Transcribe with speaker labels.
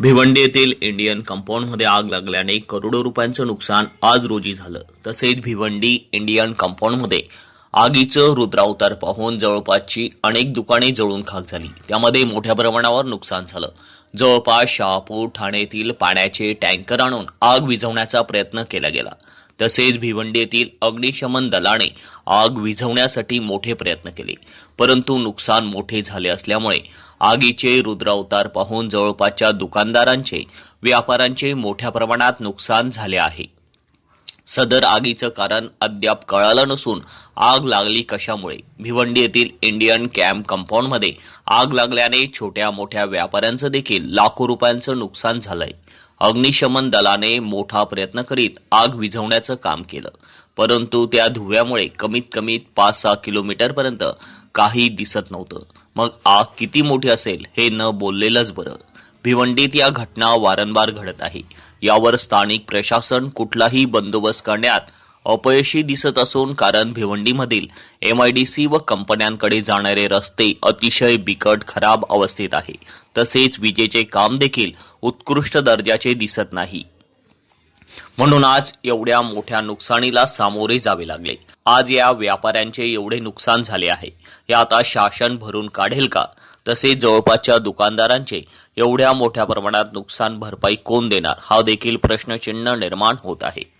Speaker 1: भिवंडी येथील इंडियन कंपाऊंडमध्ये आग लागल्याने करोडो रुपयांचं नुकसान आज रोजी झालं. तसेच भिवंडी इंडियन कंपाऊंडमध्ये आगीचं रुद्रावतार पाहून जवळपासची अनेक दुकाने जळून खाक झाली. त्यामध्ये मोठ्या प्रमाणावर नुकसान झालं. जवळपास शहापूर ठाणे पाण्याचे टँकर आणून आग विझवण्याचा प्रयत्न केला गेला. तसेच भिवंडी येथील अग्निशमन दलाने आग विझवण्यासाठी मोठे प्रयत्न केले. परंतु नुकसान मोठे झाले असल्यामुळे आगीचे रुद्रावतार पाहून जवळपासच्या दुकानदारांचे व्यापाऱ्यांचे मोठ्या प्रमाणात नुकसान झाले आहे. सदर आगीचं कारण अद्याप कळालं नसून आग लागली कशामुळे? भिवंडी येथील इंडियन कॅम्प कंपाऊंडमध्ये आग लागल्याने छोट्या मोठ्या व्यापाऱ्यांचं देखील लाखो रुपयांचं नुकसान झालंय. अग्निशमन दलाने मोठा प्रयत्न करीत आग विझवण्याचं काम केलं. परंतु त्या धुव्यामुळे कमीत कमी पाच सहा किलोमीटरपर्यंत काही दिसत नव्हतं. मग आग किती मोठी असेल हे न बोललेलंच बरं. भिवंडीत या घटना वारंवार घडत आहे. यावर स्थानिक प्रशासन कुठलाही बंदोबस्त करण्यात अपयशी दिसत असून कारण भिवंडीमधील एमआयडीसी व कंपन्यांकडे जाणारे रस्ते अतिशय बिकट खराब अवस्थेत आहे. तसेच विजेचे काम देखील उत्कृष्ट दर्जाचे दिसत नाही. म्हणून आज एवढ्या मोठ्या नुकसानीला सामोरे जावे लागले. आज या व्यापाऱ्यांचे एवढे नुकसान झाले आहे. हे आता शासन भरून काढेल का? तसेच जवळपासच्या दुकानदारांचे एवढ्या मोठ्या प्रमाणात नुकसान भरपाई कोण देणार? हा देखील प्रश्नचिन्ह निर्माण होत आहे.